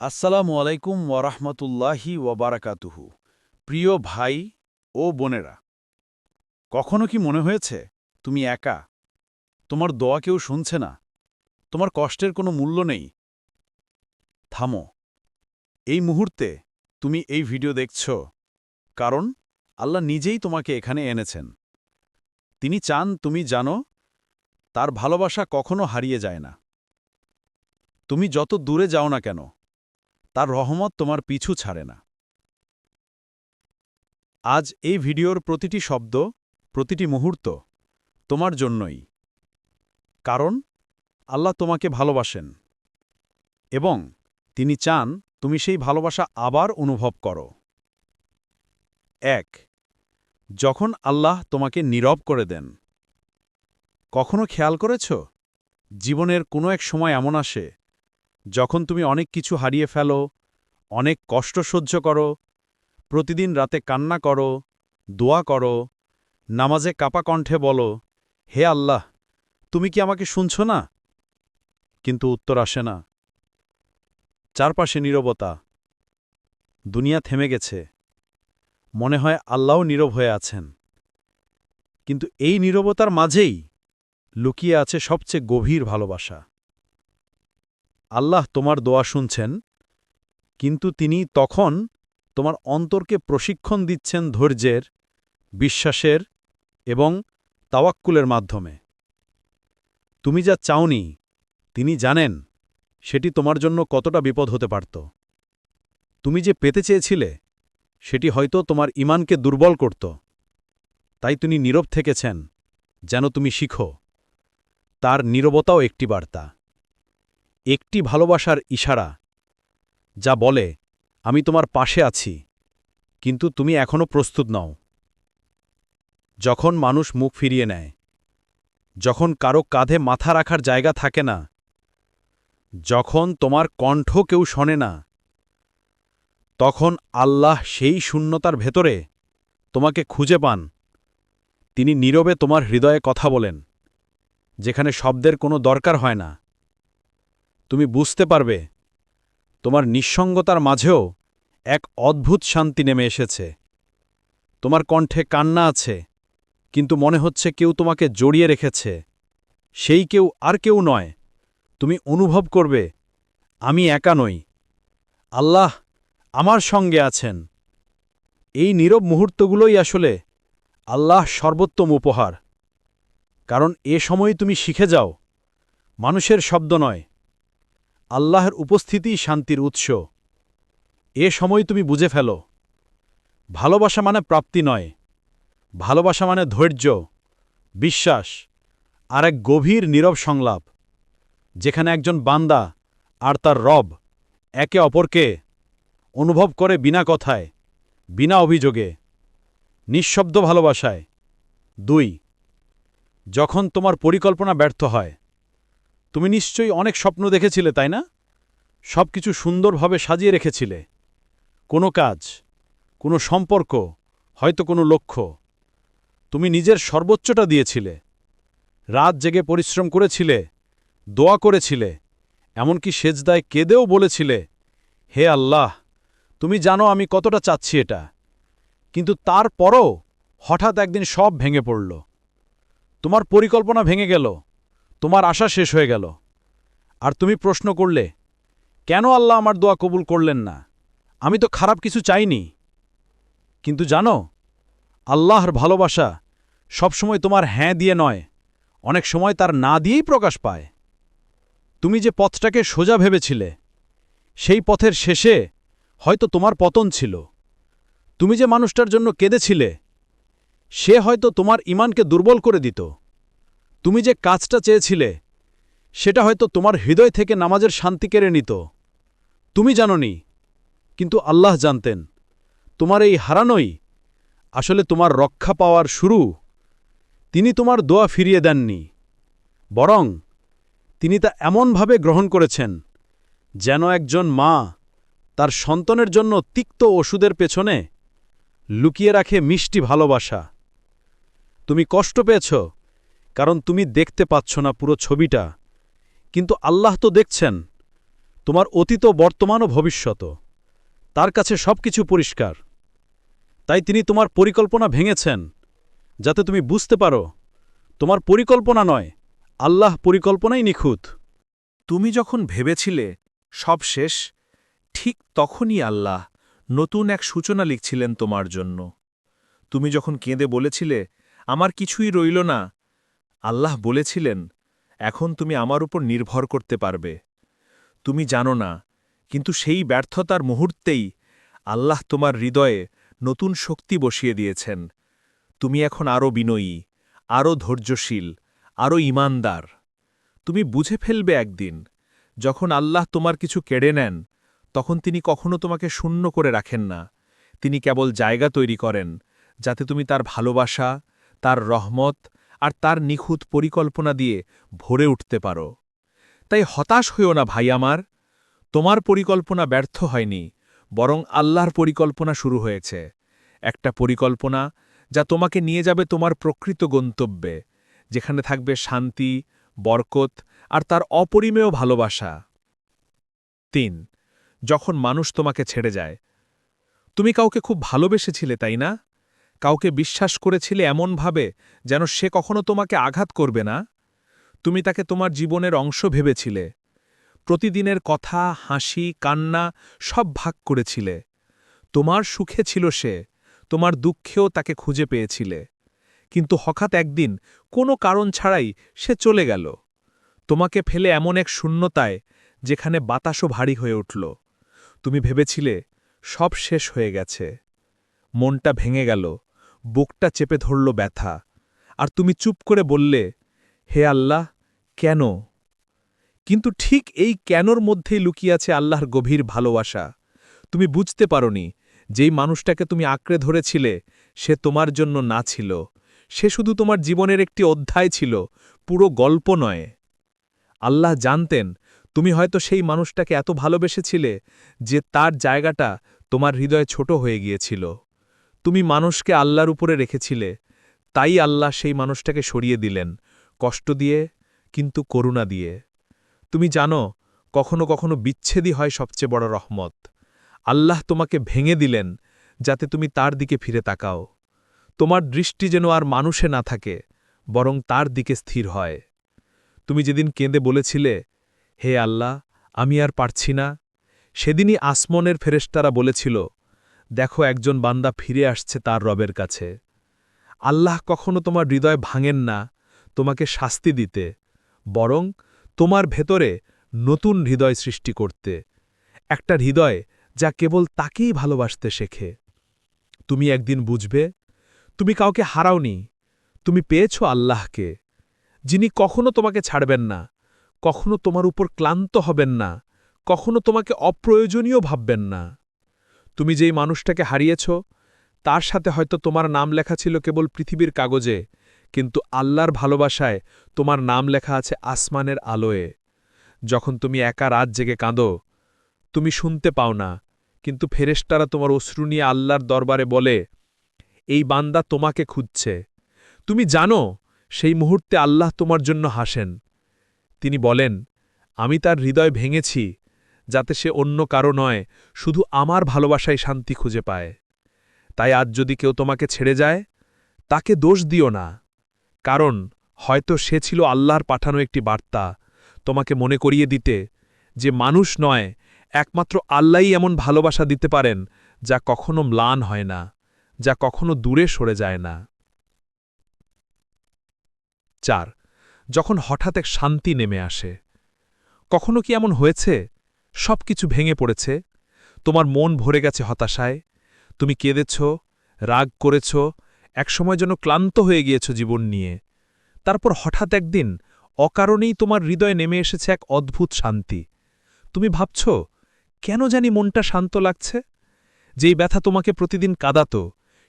আসসালামু আলাইকুম ওয়ারাহমতুল্লাহি ওয়াবারাকাতুহু প্রিয় ভাই ও বোনেরা, কখনো কি মনে হয়েছে তুমি একা? তোমার দোয়া কেউ শুনছে না? তোমার কষ্টের কোনো মূল্য নেই? থামো। এই মুহূর্তে তুমি এই ভিডিও দেখছ কারণ আল্লাহ নিজেই তোমাকে এখানে এনেছেন। তিনি চান তুমি জানো তার ভালোবাসা কখনো হারিয়ে যায় না। তুমি যত দূরে যাও না কেন তার রহমত তোমার পিছু ছাড়ে না। আজ এই ভিডিওর প্রতিটি শব্দ, প্রতিটি মুহূর্ত তোমার জন্যই। কারণ আল্লাহ তোমাকে ভালোবাসেন এবং তিনি চান তুমি সেই ভালোবাসা আবার অনুভব করো। এক, যখন আল্লাহ তোমাকে নীরব করে দেন। কখনো খেয়াল করেছ? জীবনের কোনো এক সময় এমন আসে যখন তুমি অনেক কিছু হারিয়ে ফেলো, অনেক কষ্ট সহ্য করো, প্রতিদিন রাতে কান্না করো, দোয়া করো, নামাজে কাপা কণ্ঠে বলো, হে আল্লাহ, তুমি কি আমাকে শুনছ না? কিন্তু উত্তর আসে না। চারপাশে নীরবতা। দুনিয়া থেমে গেছে। মনে হয় আল্লাহও নীরব হয়ে আছেন। কিন্তু এই নীরবতার মাঝেই লুকিয়ে আছে সবচেয়ে গভীর ভালোবাসা। আল্লাহ তোমার দোয়া শুনছেন, কিন্তু তিনি তখন তোমার অন্তরকে প্রশিক্ষণ দিচ্ছেন ধৈর্যের, বিশ্বাসের এবং তাওয়াক্কুলের মাধ্যমে। তুমি যা চাওনি, তিনি জানেন, সেটি তোমার জন্য কতটা বিপদ হতে পারত। তুমি যে পেতে চেয়েছিলে, সেটি হয়তো তোমার ইমানকে দুর্বল করত। তাই তিনি নীরব থেকেছেন, যেন তুমি শিখো। তার নীরবতাও একটি বার্তা। একটি ভালোবাসার ইশারা, যা বলে, আমি তোমার পাশে আছি, কিন্তু তুমি এখনও প্রস্তুত নও। যখন মানুষ মুখ ফিরিয়ে নেয়, যখন কারও কাঁধে মাথা রাখার জায়গা থাকে না, যখন তোমার কণ্ঠ কেউ শোনে না, তখন আল্লাহ সেই শূন্যতার ভেতরে তোমাকে খুঁজে পান। তিনি নীরবে তোমার হৃদয়ে কথা বলেন, যেখানে শব্দের কোনো দরকার হয় না। তুমি বুঝতে পারবে। তোমার নিঃসঙ্গতার মাঝেও এক অদ্ভুত শান্তি নেমে এসেছে। তোমার কণ্ঠে কান্না আছে, কিন্তু মনে হচ্ছে কেউ তোমাকে জড়িয়ে রেখেছে। সেই কেউ আর কেউ নয়, তুমি অনুভব করবে, আমি একা নই। আল্লাহ আমার সঙ্গে আছেন। এই নীরব মুহূর্তগুলোই আসলে আল্লাহ সর্বোত্তম উপহার। কারণ এ সময় তুমি শিখে যাও, মানুষের শব্দ নয়। আল্লাহর উপস্থিতিই শান্তির উৎস। এ সময় তুমি বুঝে ফেলো, ভালোবাসা মানে প্রাপ্তি নয়, ভালোবাসা মানে ধৈর্য, বিশ্বাস আর এক গভীর নীরব সংলাপ, যেখানে একজন বান্দা আর তার রব একে অপরকে অনুভব করে বিনা কথায়, বিনা অভিযোগে, নিঃশব্দ ভালোবাসায়। দুই, যখন তোমার পরিকল্পনা ব্যর্থ হয় তুমি নিশ্চয়ই অনেক স্বপ্ন দেখেছিলে, তাই না? সব কিছু সুন্দরভাবে সাজিয়ে রেখেছিলে। কোনো কাজ, কোনো সম্পর্ক, হয়তো কোনো লক্ষ্য। তুমি নিজের সর্বোচ্চটা দিয়েছিলে। রাত জেগে পরিশ্রম করেছিলে, দোয়া করেছিলে, এমনকি সেজদায় কেঁদেও বলেছিলে, হে আল্লাহ, তুমি জানো আমি কতটা চাচ্ছি এটা। কিন্তু তারপরও হঠাৎ একদিন সব ভেঙে পড়ল। তোমার পরিকল্পনা ভেঙে গেল। তোমার আশা শেষ হয়ে গেল। আর তুমি প্রশ্ন করলে, কেন আল্লাহ আমার দোয়া কবুল করলেন না? আমি তো খারাপ কিছু চাইনি। কিন্তু জানো, আল্লাহর ভালোবাসা সবসময় তোমার হ্যাঁ দিয়ে নয়, অনেক সময় তার না দিয়েই প্রকাশ পায়। তুমি যে পথটাকে সোজা ভেবেছিলে, সেই পথের শেষে হয়তো তোমার পতন ছিল। তুমি যে মানুষটার জন্য কেঁদেছিলে, সে হয়তো তোমার ইমানকে দুর্বল করে দিত। তুমি যে কাজটা চেয়েছিলে, সেটা হয়তো তোমার হৃদয় থেকে নামাজের শান্তি কেড়ে নিত। তুমি জাননি, কিন্তু আল্লাহ জানতেন। তোমার এই হারানোই আসলে তোমার রক্ষা পাওয়ার শুরু। তিনি তোমার দোয়া ফিরিয়ে দেননি, বরং তিনি তা এমনভাবে গ্রহণ করেছেন, যেন একজন মা তার সন্তানের জন্য তিক্ত ওষুধের পেছনে লুকিয়ে রাখে মিষ্টি ভালোবাসা। তুমি কষ্ট পেয়েছ কারণ তুমি দেখতে পাচ্ছ না পুরো ছবিটা। কিন্তু আল্লাহ তো দেখছেন। তোমার অতীত বর্তমান ও ভবিষ্যৎ। তার কাছে সব কিছু পরিষ্কার। তাই তিনি তোমার পরিকল্পনা ভেঙেছেন, যাতে তুমি বুঝতে পারো, তোমার পরিকল্পনা নয়, আল্লাহ পরিকল্পনাই নিখুঁত। তুমি যখন ভেবেছিলে সব শেষ, ঠিক তখনই আল্লাহ নতুন এক সূচনা লিখছিলেন তোমার জন্য। তুমি যখন কেঁদে বলেছিলে, আমার কিছুই রইল না আল্লাহ বলেছিলেন, এখন তুমি আমার উপর নির্ভর করতে পারবে। তুমি জানো না, কিন্তু সেই ব্যর্থতার মুহূর্তেই আল্লাহ তোমার হৃদয়ে নতুন শক্তি বসিয়ে দিয়েছেন। তুমি এখন আরও বিনয়ী আরও ধৈর্যশীল আরও ইমানদার। তুমি বুঝে ফেলবে একদিন, যখন আল্লাহ তোমার কিছু কেড়ে নেন, তখন তিনি কখনো তোমাকে শূন্য করে রাখেন না। তিনি কেবল জায়গা তৈরি করেন, যাতে তুমি তার ভালোবাসা, তার রহমত আর তার নিখুঁত পরিকল্পনা দিয়ে ভরে উঠতে পারো। তাই হতাশ হইও না ভাই আমার। তোমার পরিকল্পনা ব্যর্থ হয়নি, বরং আল্লাহর পরিকল্পনা শুরু হয়েছে। একটা পরিকল্পনা যা তোমাকে নিয়ে যাবে তোমার প্রকৃত গন্তব্যে, যেখানে থাকবে শান্তি, বরকত আর তার অপরিমেয় ভালোবাসা। তিন, যখন মানুষ তোমাকে ছেড়ে যায়, তুমি কাউকে খুব ভালোবেসেছিলে, তাই না? কাউকে বিশ্বাস করেছিলে এমনভাবে যেন সে কখনো তোমাকে আঘাত করবে না? তুমি তাকে তোমার জীবনের অংশ ভেবেছিলে। প্রতিদিনের কথা, হাসি, কান্না সব ভাগ করেছিলে। তোমার সুখে ছিল সে, তোমার দুঃখেও তাকে খুঁজে পেয়েছিলে। কিন্তু হঠাৎ একদিন কোনো কারণ ছাড়াই সে চলে গেল। তোমাকে ফেলে এমন এক শূন্যতায় যেখানে বাতাসও ভারী হয়ে উঠল। তুমি ভেবেছিলে সব শেষ হয়ে গেছে। মনটা ভেঙে গেল। বুকটা চেপে ধরল ব্যথা। আর তুমি চুপ করে বললে, হে আল্লাহ, কেন? কিন্তু ঠিক এই কেনর মধ্যেই লুকিয়ে আছে আল্লাহর গভীর ভালোবাসা। তুমি বুঝতে পারনি, যেই মানুষটাকে তুমি আঁকড়ে ধরেছিলে, সে তোমার জন্য না ছিল। সে শুধু তোমার জীবনের একটি অধ্যায় ছিল, পুরো গল্প নয়। আল্লাহ জানতেন, তুমি হয়তো সেই মানুষটাকে এত ভালোবেসেছিলে, যে তার জায়গাটা তোমার হৃদয়ে ছোট হয়ে গিয়েছিল। তুমি মানুষকে আল্লাহর উপরে রেখেছিলে, তাই আল্লাহ সেই মানুষটাকে সরিয়ে দিলেন, কষ্ট দিয়ে কিন্তু করুণা দিয়ে। তুমি জানো, কখনো কখনো বিচ্ছেদই হয় সবচেয়ে বড় রহমত। আল্লাহ তোমাকে ভেঙে দিলেন, যাতে তুমি তার দিকে ফিরে তাকাও। তোমার দৃষ্টি যেন আর মানুষে না থাকে, বরং তার দিকে স্থির হয়। তুমি যেদিন কেঁদে বলেছিলে, হে আল্লাহ, আমি আর পারছি না, সেদিনই আসমনের ফেরেস্তারা বলেছিল দেখো একজন বান্দা ফিরে আসছে তার রবের কাছে। আল্লাহ কখনো তোমার হৃদয় ভাঙেন না, তোমাকে শাস্তি দিতে, বরং তোমার ভেতরে নতুন হৃদয় সৃষ্টি করতে। একটা হৃদয় যা কেবল তাকেই ভালোবাসতে শেখে। তুমি একদিন বুঝবে, তুমি কাউকে হারাওনি, তুমি পেয়েছ আল্লাহকে, যিনি কখনো তোমাকে ছাড়বেন না, কখনো তোমার উপর ক্লান্ত হবেন না, কখনো তোমাকে অপ্রয়োজনীয় ভাববেন না। তুমি যেই মানুষটাকে হারিয়েছ, তার সাথে হয়তো তোমার নাম লেখা ছিল কেবল পৃথিবীর কাগজে, কিন্তু আল্লাহর ভালোবাসায় তোমার নাম লেখা আছে আসমানের আলোয়ে। যখন তুমি একা রাত জেগে কাঁদো, তুমি শুনতে পাও না, কিন্তু ফেরেশতারা তোমার অশ্রু নিয়ে আল্লাহর দরবারে বলে, এই বান্দা তোমাকে খুঁজছে। তুমি জানো, সেই মুহূর্তে আল্লাহ তোমার জন্য হাসেন। তিনি বলেন, আমি তার হৃদয় ভেঙেছি যাতে সে অন্য কারও নয়, শুধু আমার ভালোবাসায় শান্তি খুঁজে পায়। তাই আজ যদি কেউ তোমাকে ছেড়ে যায়, তাকে দোষ দিও না। কারণ হয়তো সে ছিল আল্লাহর পাঠানো একটি বার্তা তোমাকে মনে করিয়ে দিতে যে মানুষ নয়, একমাত্র আল্লাহই এমন ভালোবাসা দিতে পারেন যা কখনো ম্লান হয় না, যা কখনো দূরে সরে যায় না। চার, যখন হঠাৎ এক শান্তি নেমে আসে, কখনো কি এমন হয়েছে? সব কিছু ভেঙে পড়েছে। তোমার মন ভরে গেছে হতাশায়। তুমি কেঁদেছ, রাগ করেছ, একসময় যেন ক্লান্ত হয়ে গিয়েছ জীবন নিয়ে। তারপর হঠাৎ একদিন অকারণেই তোমার হৃদয়ে নেমে এসেছে এক অদ্ভুত শান্তি। তুমি ভাবছ, কেন জানি মনটা শান্ত লাগছে? যেই ব্যথা তোমাকে প্রতিদিন কাঁদাত,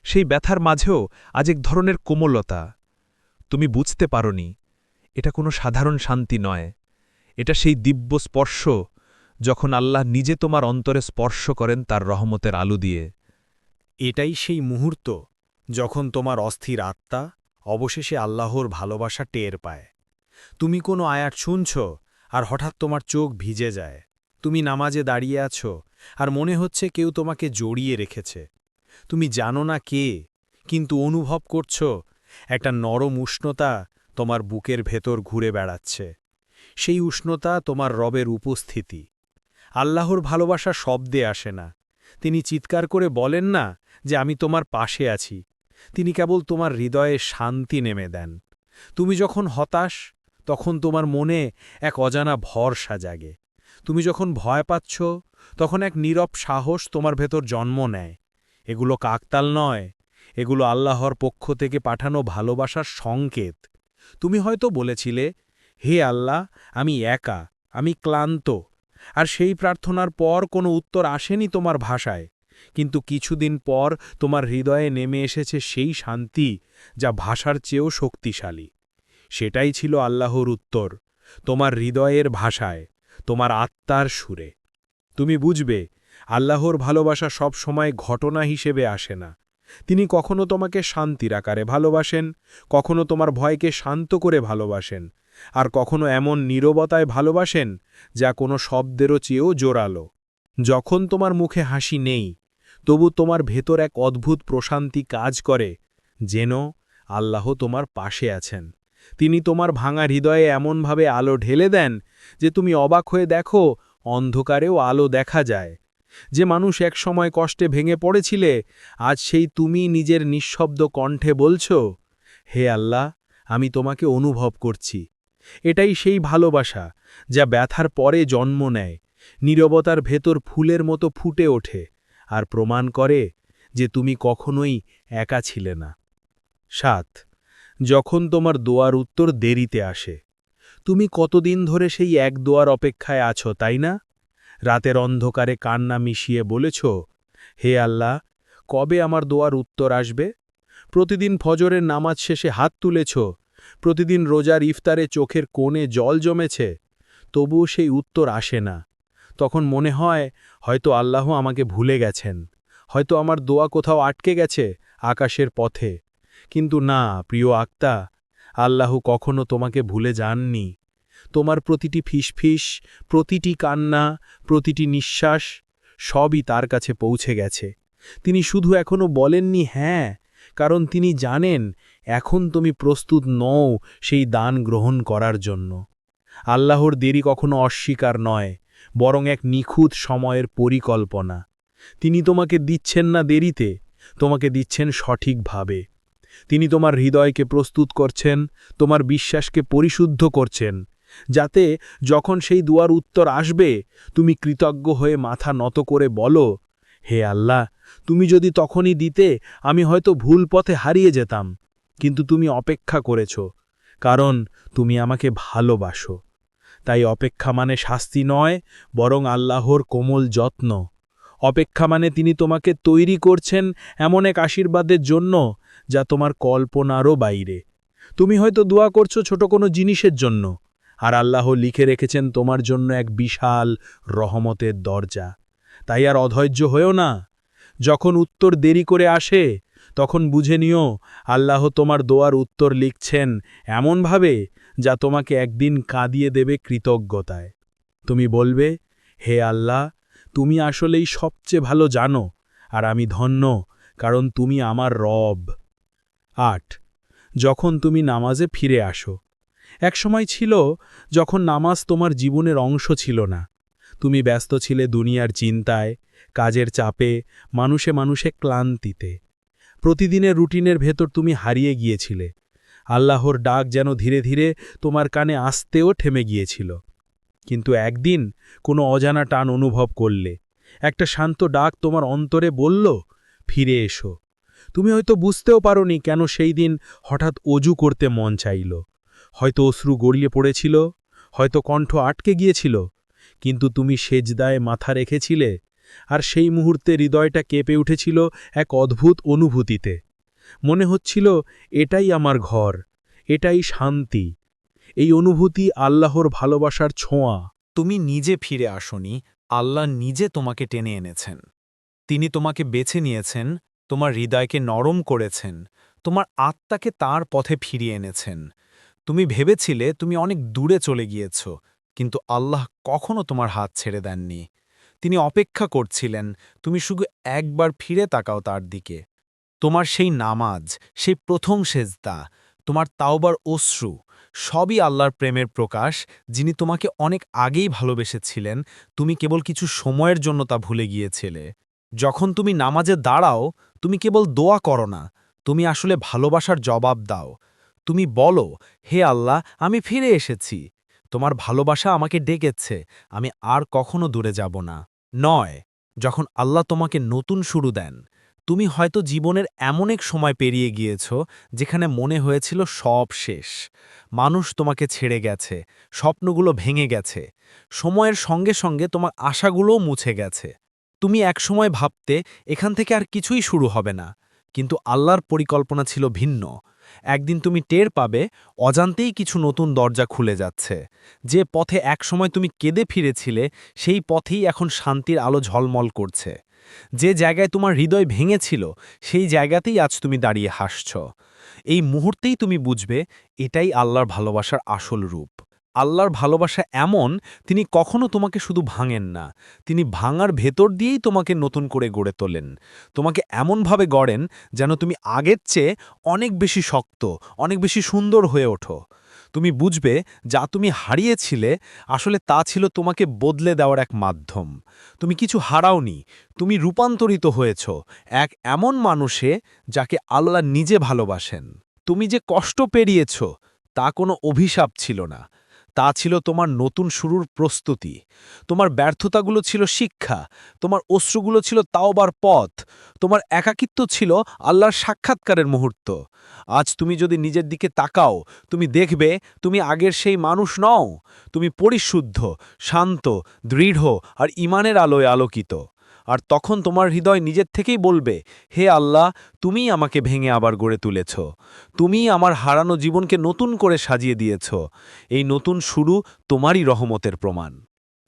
সেই ব্যথার মাঝেও আজ এক ধরনের কোমলতা। তুমি বুঝতে পারনি, এটা কোনো সাধারণ শান্তি নয়। এটা সেই দিব্য স্পর্শ যখন আল্লাহ নিজে তোমার অন্তরে স্পর্শ করেন তার রহমতের আলু দিয়ে। এটাই সেই মুহূর্ত যখন তোমার অস্থির আত্মা অবশেষে আল্লাহর ভালোবাসা টের পায়। তুমি কোনো আয়াত শুনছ আর হঠাৎ তোমার চোখ ভিজে যায়। তুমি নামাজে দাঁড়িয়ে আছো আর মনে হচ্ছে কেউ তোমাকে জড়িয়ে রেখেছে। তুমি জানো না কে, কিন্তু অনুভব করছ একটা নরম উষ্ণতা তোমার বুকের ভেতর ঘুরে বেড়াচ্ছে। সেই উষ্ণতা তোমার রবের উপস্থিতি। আল্লাহর ভালোবাসা শব্দে আসে না। তিনি চিৎকার করে বলেন না যে আমি তোমার পাশে আছি। তিনি কেবল তোমার হৃদয়ে শান্তি নেমে দেন। তুমি যখন হতাশ, তখন তোমার মনে এক অজানা ভরসা জাগে তুমি যখন ভয় পাচ্ছ, তখন এক নীরব সাহস তোমার ভেতর জন্ম নেয়। এগুলো কাকতাল নয়, এগুলো আল্লাহর পক্ষ থেকে পাঠানো ভালোবাসার সংকেত। তুমি হয়তো বলেছিলে, হে আল্লাহ, আমি একা, আমি ক্লান্ত আর সেই প্রার্থনার পর কোনো উত্তর আসেনি তোমার ভাষায়। কিন্তু কিছুদিন পর তোমার হৃদয়ে নেমে এসেছে সেই শান্তি যা ভাষার চেয়েও শক্তিশালী। সেটাই ছিল আল্লাহর উত্তর, তোমার হৃদয়ের ভাষায়, তোমার আত্মার সুরে। তুমি বুঝবে, আল্লাহর ভালোবাসা সব সময় ঘটনা হিসেবে আসে না। তিনি কখনো তোমাকে শান্তির আকারে ভালোবাসেন, কখনো তোমার ভয়কে শান্ত করে ভালোবাসেন আর কখনো এমন নীরবতায় ভালোবাসেন, যা কোনো শব্দেরও চেয়েও জোরালো। যখন তোমার মুখে হাসি নেই, তবু তোমার ভেতর এক অদ্ভুত প্রশান্তি কাজ করে, যেন আল্লাহ তোমার পাশে আছেন। তিনি তোমার ভাঙা হৃদয়ে এমনভাবে আলো ঢেলে দেন, যে তুমি অবাক হয়ে দেখো অন্ধকারেও আলো দেখা যায়। যে মানুষ এক সময় কষ্টে ভেঙে পড়েছিলে, আজ সেই তুমি নিজের নিঃশব্দ কণ্ঠে বলছ, হে আল্লাহ, আমি তোমাকে অনুভব করছি। এটাই সেই ভালোবাসা যা ব্যথার পরে জন্ম নেয়, নীরবতার ভেতর ফুলের মতো ফুটে ওঠে আর প্রমাণ করে যে তুমি কখনোই একা ছিলে না। সাত, যখন তোমার দোয়ার উত্তর দেরিতে আসে, তুমি কতদিন ধরে সেই এক দোয়ার অপেক্ষায় আছো, তাই না? রাতের অন্ধকারে কান্না মিশিয়ে বলেছ, হে আল্লাহ, কবে আমার দোয়ার উত্তর আসবে? প্রতিদিন ফজরের নামাজ শেষে হাত তুলেছ প্রতিদিন রোজার ইফতারে চোখের কোণে জল জমেছে, তবুও সেই উত্তর আসে না। তখন মনে হয়, হয়তো আল্লাহ আমাকে ভুলে গেছেন, হয়তো আমার দোয়া কোথাও আটকে গেছে আকাশের পথে। কিন্তু না, প্রিয় আক্তা, আল্লাহ কখনো তোমাকে ভুলে যাননি। তোমার প্রতিটি ফিসফিস, প্রতিটি কান্না, প্রতিটি নিঃশ্বাস সবই তার কাছে পৌঁছে গেছে। তিনি শুধু এখনও বলেননি হ্যাঁ কারণ তিনি জানেন এখন তুমি প্রস্তুত নও সেই দান গ্রহণ করার জন্য। আল্লাহর দেরি কখনো অস্বীকার নয়, বরং এক নিখুঁত সময়ের পরিকল্পনা। তিনি তোমাকে দিচ্ছেন না দেরিতে, তোমাকে দিচ্ছেন সঠিকভাবে। তিনি তোমার হৃদয়কে প্রস্তুত করছেন, তোমার বিশ্বাসকে পরিশুদ্ধ করছেন, যাতে যখন সেই দুয়ার উত্তর আসবে, তুমি কৃতজ্ঞ হয়ে মাথা নত করে বলো, হে আল্লাহ, তুমি যদি তখনই দিতে, আমি হয়তো ভুল পথে হারিয়ে যেতাম। কিন্তু তুমি অপেক্ষা করেছ, কারণ তুমি আমাকে ভালোবাসো। তাই অপেক্ষা মানে শাস্তি নয়, বরং আল্লাহর কোমল যত্ন। অপেক্ষা মানে তিনি তোমাকে তৈরি করছেন এমন এক আশীর্বাদের জন্য, যা তোমার কল্পনারও বাইরে। তুমি হয়তো দোয়া করছ ছোট কোনো জিনিসের জন্য, আর আল্লাহ লিখে রেখেছেন তোমার জন্য এক বিশাল রহমতের দরজা। তাই আর অধৈর্য হয়েও না। যখন উত্তর দেরি করে আসে তখন বুঝে নিও, আল্লাহ তোমার দোয়ার উত্তর লিখছেন এমনভাবে যা তোমাকে একদিন কাঁদিয়ে দেবে কৃতজ্ঞতায়। তুমি বলবে, হে আল্লাহ, তুমি আসলেই সবচেয়ে ভালো জানো, আর আমি ধন্য, কারণ তুমি আমার রব। আট, যখন তুমি নামাজে ফিরে আসো, এক সময় ছিল যখন নামাজ তোমার জীবনের অংশ ছিল না। তুমি ব্যস্ত ছিলে দুনিয়ার চিন্তায়, কাজের চাপে, মানুষে মানুষে ক্লান্তিতে। প্রতিদিনের রুটিনের ভেতর তুমি হারিয়ে গিয়েছিলে। আল্লাহর ডাক যেন ধীরে ধীরে তোমার কানে আসতেও ঠেমে গিয়েছিল। কিন্তু একদিন কোনো অজানা টান অনুভব করলে। একটা শান্ত ডাক তোমার অন্তরে বলল, ফিরে এসো। তুমি হয়তো বুঝতেও পারোনি কেন সেই দিন হঠাৎ অজু করতে মন চাইল। হয়তো অশ্রু গড়িয়ে পড়েছিল, হয়তো কণ্ঠ আটকে গিয়েছিল, কিন্তু তুমি সেজদায় মাথা রেখেছিলে আর সেই মুহূর্তে হৃদয়টা কেঁপে উঠেছিল এক অদ্ভুত অনুভূতিতে। মনে হচ্ছিল, এটাই আমার ঘর, এটাই শান্তি, এই অনুভূতি আল্লাহর ভালোবাসার ছোঁয়া। তুমি নিজে ফিরে আসনি, আল্লাহ নিজে তোমাকে টেনে এনেছেন। তিনি তোমাকে বেছে নিয়েছেন, তোমার হৃদয়কে নরম করেছেন, তোমার আত্মাকে তার পথে ফিরিয়ে এনেছেন। তুমি ভেবেছিলে তুমি অনেক দূরে চলে গিয়েছ, কিন্তু আল্লাহ কখনো তোমার হাত ছেড়ে দেননি। তিনি অপেক্ষা করছিলেন, তুমি শুধু একবার ফিরে তাকাও তার দিকে। তোমার সেই নামাজ, সেই প্রথম সেজদা, তোমার তাওবার অশ্রু, সবই আল্লাহর প্রেমের প্রকাশ, যিনি তোমাকে অনেক আগেই ভালোবেসেছিলেন, তুমি কেবল কিছু সময়ের জন্য তা ভুলে গিয়েছিলে। যখন তুমি নামাজে দাঁড়াও, তুমি কেবল দোয়া করো না, তুমি আসলে ভালোবাসার জবাব দাও। তুমি বলো, হে আল্লাহ, আমি ফিরে এসেছি। তোমার ভালোবাসা আমাকে ডেকেছে, আমি আর কখনো দূরে যাব না। নয়, যখন আল্লাহ তোমাকে নতুন শুরু দেন, তুমি হয়তো জীবনের এমন এক সময় পেরিয়ে গিয়েছ, যেখানে মনে হয়েছিল সব শেষ। মানুষ তোমাকে ছেড়ে গেছে, স্বপ্নগুলো ভেঙে গেছে, সময়ের সঙ্গে সঙ্গে তোমার আশাগুলোও মুছে গেছে। তুমি একসময় ভাবতে, এখান থেকে আর কিছুই শুরু হবে না। কিন্তু আল্লাহর পরিকল্পনা ছিল ভিন্ন। একদিন তুমি টের পাবে, অজান্তেই কিছু নতুন দরজা খুলে যাচ্ছে। যে পথে একসময় তুমি কেঁদে ফিরেছিলে, সেই পথেই এখন শান্তির আলো ঝলমল করছে। যে জায়গায় তোমার হৃদয় ভেঙেছিল, সেই জায়গাতেই আজ তুমি দাঁড়িয়ে হাসছ। এই মুহূর্তেই তুমি বুঝবে, এটাই আল্লাহর ভালোবাসার আসল রূপ। আল্লাহর ভালোবাসা এমন, তিনি কখনো তোমাকে শুধু ভাঙেন না। তিনি ভাঙার ভেতর দিয়েই তোমাকে নতুন করে গড়ে তোলেন। তোমাকে এমনভাবে গড়েন যেন তুমি আগের চেয়ে অনেক বেশি শক্ত, অনেক বেশি সুন্দর হয়ে ওঠো। তুমি বুঝবে, যা তুমি হারিয়েছিলে, আসলে তা ছিল তোমাকে বদলে দেওয়ার এক মাধ্যম। তুমি কিছু হারাওনি, তুমি রূপান্তরিত হয়েছ এক এমন মানুষে যাকে আল্লাহ নিজে ভালোবাসেন। তুমি যে কষ্ট পেরিয়েছ, তা কোনো অভিশাপ ছিল না। তা ছিল তোমার নতুন শুরুর প্রস্তুতি। তোমার ব্যর্থতাগুলো ছিল শিক্ষা, তোমার অশ্রুগুলো ছিল তাওবার পথ, তোমার একাকিত্ব ছিল আল্লাহর সাক্ষাৎকারের মুহূর্ত। আজ তুমি যদি নিজের দিকে তাকাও, তুমি দেখবে তুমি আগের সেই মানুষ নও। তুমি পরিশুদ্ধ, শান্ত, দৃঢ় আর ইমানের আলোয় আলোকিত। আর তখন তোমার হৃদয় নিজের থেকেই বলবে, হে আল্লাহ, তুমিই আমাকে ভেঙে আবার গড়ে তুলেছ। তুমিই আমার হারানো জীবনকে নতুন করে সাজিয়ে দিয়েছ। এই নতুন শুরু তোমারই রহমতের প্রমাণ।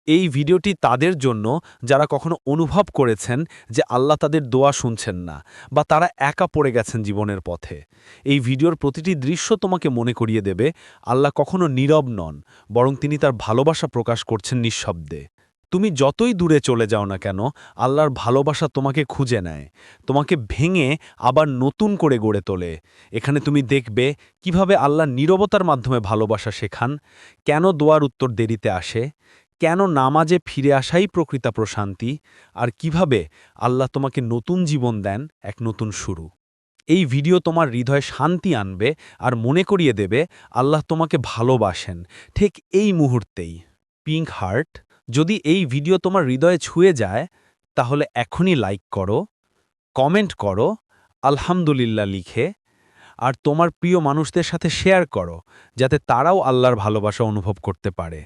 এই ভিডিওটি তাদের জন্য যারা কখনো অনুভব করেছেন যে আল্লাহ তাদের দোয়া শুনছেন না বা তারা একা পড়ে গেছেন জীবনের পথে, এই ভিডিওর প্রতিটি দৃশ্য তোমাকে মনে করিয়ে দেবে, আল্লাহ কখনো নীরব নন, বরং তিনি তার ভালোবাসা প্রকাশ করছেন নিঃশব্দে। তুমি যতই দূরে চলে যাও না কেন, আল্লাহর ভালোবাসা তোমাকে খুঁজে নেয়। তোমাকে ভেঙে আবার নতুন করে গড়ে তোলে। এখানে তুমি দেখবে কীভাবে আল্লাহ নীরবতার মাধ্যমে ভালোবাসা শেখান, কেন দোয়ার উত্তর দেরিতে আসে, কেন নামাজে ফিরে আসাই প্রকৃতা প্রশান্তি, আর কীভাবে আল্লাহ তোমাকে নতুন জীবন দেন, এক নতুন শুরু। এই ভিডিও তোমার হৃদয়ে শান্তি আনবে আর মনে করিয়ে দেবে, আল্লাহ তোমাকে ভালোবাসেন। ঠিক এই মুহূর্তেই, পিঙ্ক হার্ট যদি এই ভিডিও তোমার হৃদয়ে ছুঁয়ে যায়, তাহলে এখনই লাইক করো কমেন্ট করো, আলহামদুলিল্লাহ লিখে, আর তোমার প্রিয় মানুষদের সাথে শেয়ার করো, যাতে তারাও আল্লাহর ভালোবাসা অনুভব করতে পারে।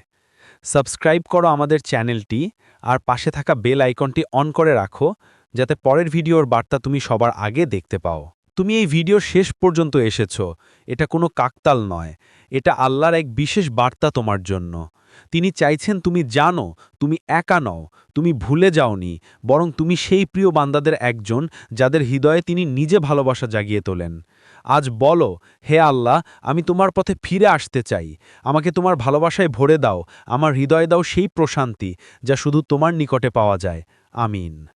সাবস্ক্রাইব করো আমাদের চ্যানেলটি, আর পাশে থাকা বেল আইকনটি অন করে রাখো, যাতে পরের ভিডিওর বার্তা তুমি সবার আগে দেখতে পাও। তুমি এই ভিডিও শেষ পর্যন্ত এসেছ। এটা কোনো কাকতাল নয়। এটা আল্লাহর এক বিশেষ বার্তা তোমার জন্য। তিনি চাইছেন তুমি জানো, তুমি একা নও, তুমি ভুলে যাওনি, বরং তুমি সেই প্রিয় বান্দাদের একজন যাদের হৃদয়ে তিনি নিজে ভালোবাসা জাগিয়ে তোলেন। আজ বলো, হে আল্লাহ, আমি তোমার পথে ফিরে আসতে চাই। আমাকে তোমার ভালোবাসায় ভরে দাও। আমার হৃদয়ে দাও সেই প্রশান্তি যা শুধু তোমার নিকটে পাওয়া যায়। আমিন।